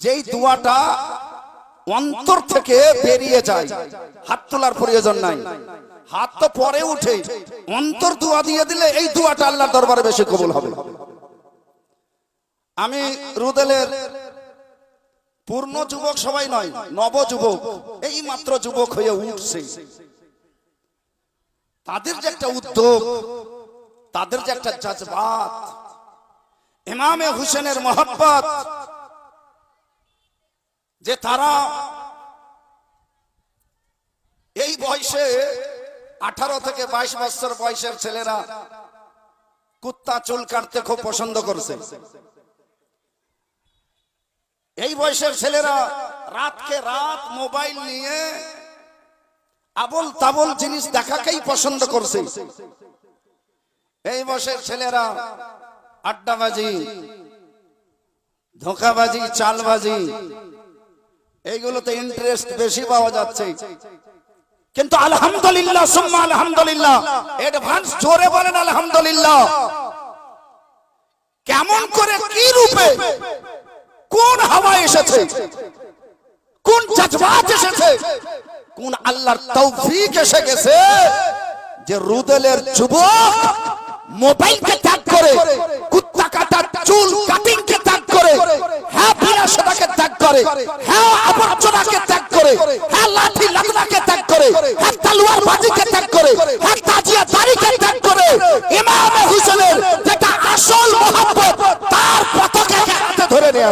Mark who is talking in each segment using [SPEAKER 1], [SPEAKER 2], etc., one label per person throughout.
[SPEAKER 1] যেই দোয়াটা অন্তর থেকে বেরিয়ে যায়, হাত তোলার প্রয়োজন নাই। হাত তো পরে উঠে, অন্তর দোয়া দিয়ে দিলে এই দোয়াটা আল্লাহর দরবারে বেশি কবুল হবে। আমি রুদেলের পূর্ণ যুবক সবাই নয়, নব যুবক, এই মাত্র যুবক হয়ে উঠছে। তাদের যে একটা উদ্যোগ, তাদের যে একটা জজবাত, ইমামে হুসেনের মোহাব্বত যে তারা এই বয়সে আঠারো থেকে বাইশ বছর বয়সের ছেলেরা কুত্তা চুল কাটতে খুব পছন্দ করছে। এই বয়সের ছেলেরা রাতকে রাত মোবাইল নিয়ে আবল তাবল জিনিস দেখাকেই পছন্দ করছে। এই বয়সের ছেলেরা আড্ডাবাজি, ধোকাবাজি, চালবাজি এইগুলোতে ইন্টারেস্ট বেশি পাওয়া যাচ্ছে। কিন্তু আলহামদুলিল্লাহ, সুম্মা আলহামদুলিল্লাহ অ্যাডভান্স জোরে বলেন আলহামদুলিল্লাহ। কেমন করে কি রূপে, কোন হাওয়া এসেছে, কোন জজবাত এসেছে, কোন আল্লাহর তৌফিক এসে গেছে, যে রুদেলের যুবক মোবাইলকে ত্যাগ করে কুত্তা কাটা কাটিং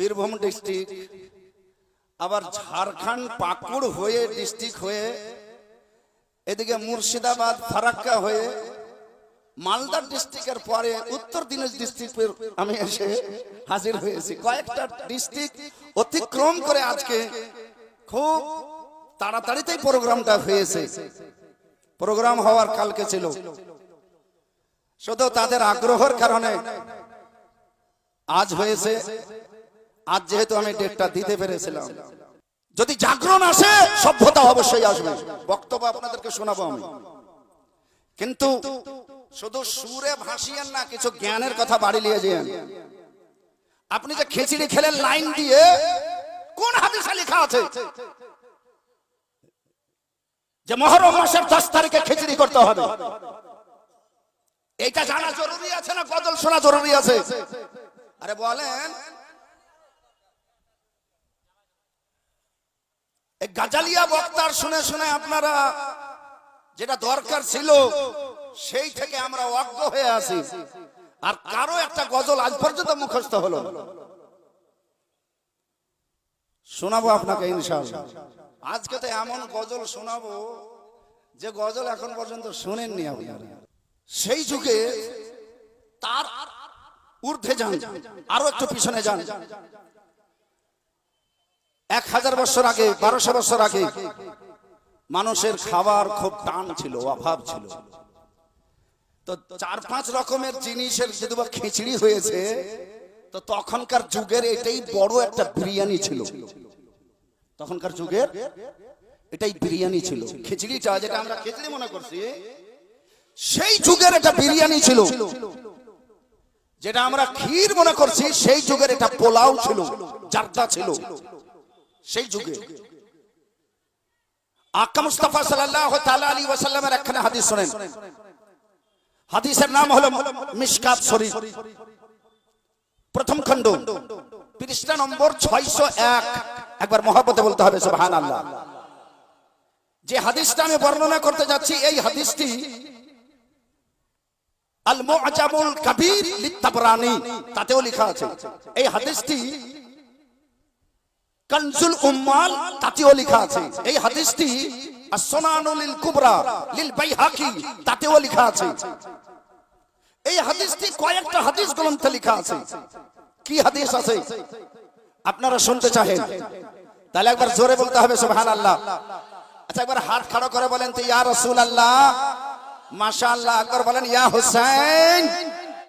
[SPEAKER 1] বীরভূম ডিস্ট্রিক্ট। আবার ঝাড়খণ্ড পাকুড় হয়ে ডিস্ট্রিক্ট হয়ে, এদিকে মুর্শিদাবাদ, ফারাক্কা হয়ে, মালদা ডিস্ট্রিক্টের পরে উত্তর দিনাজ ডিস্ট্রিক্টের আমি এসে হাজির হয়েছি। কয়েকটা ডিস্ট্রিক্ট অতিক্রম করে আজকে খুব তাড়াতাড়িতেই প্রোগ্রামটা হয়েছে। প্রোগ্রাম হওয়ার কালকে ছিল। শুধু তাদের আগ্রহের কারণে আজ হয়েছে। আজ যেহেতু আমি ডেটটা দিতে পেরেছিলাম, যদি জাগরণ আসে, সভ্যতা অবশ্যই আসবে। বক্তব্য আপনাদেরকে শোনাবো আমি। কিন্তু শুধু সুরে ভাসিয়েন না, কিছু জ্ঞানের কথা বাড়ি নিয়ে যান আপনি যে খিচড়ি খেলেন লাইন দিয়ে, কোন হাদিসে লেখা আছে? যে মহরম মাসের দশ তারিখে খিচড়ি করতে হবে। এইটা জানা জরুরি আছে না, গজল শোনা জরুরি আছে? আরে বলেন গাজালিয়া বক্তার শুনে শুনে আপনারা যেটা দরকার ছিল, সেই থেকে আমরা অজ্ঞ হয়ে আছি। আর কারও একটা গজল আজ পর্যন্ত মুখস্থ হলো শোনাবো আপনাকে ইনশাআল্লাহ। আজকে তো এমন গজল শোনাবো যে গজল এখন পর্যন্ত শুনেননি আপনারা সেই যুগে তার ঊর্ধ্বে যান, আরও একটু পিছনে যান। এক হাজার বছর আগে, বারোশো বছর আগে, মানুষের খাবার খুব টান ছিল, অভাব ছিল। তো চার পাঁচ রকমের জিনিসের যদি বা খিচড়ি হয়েছে, তো তখনকার যুগের এটাই বড় একটা বিরিয়ানি ছিল। তখনকার যুগের এটাই বিরিয়ানি ছিল। খিচড়িটা যেটা আমরা খিচড়ি মনে করছি, সেই যুগের এটা বিরিয়ানি ছিল। যেটা আমরা ক্ষীর মনে করছি, সেই যুগের এটা পোলাও ছিল, জারদা ছিল। সেই যুগে আক্কা মুস্তাফা সাল্লাল্লাহু তাআলা আলাইহি ওয়াসাল্লামের একখানে হাদিস শুনেন। হাদিসের নাম হলো মিশকাত শরীফ। প্রথম খণ্ড পৃষ্ঠা নম্বর 601 একবার মহব্বতে বলতে হবে সুবহানাল্লাহ। যে হাদিসটা আমি বর্ণনা করতে যাচ্ছি এই হাদিসটি আল মুআজামুল কবির লিতাবরানি তাতেও লেখা আছে। এই হাদিসটি কনজুল উম্মাল, তাতেও লেখা আছে। এই হাদিসটি আসনানুল কুবরা, লিল বাইহাকি, তাতেও লেখা আছে। এই হাদিসটি কয়েকটা হাদিস গ্রন্থে লেখা আছে। কি হাদিস আছে? আপনারা শুনতে চাহেন? তাহলে একবার জোরে বলতে হবে সুবহান আল্লাহ আচ্ছা একবার হাত খাড়ো করে বলেন তো, ইয়া রসুল আল্লাহ মাশা আল্লাহ একবার বলেন, ইয়া হুসাইন।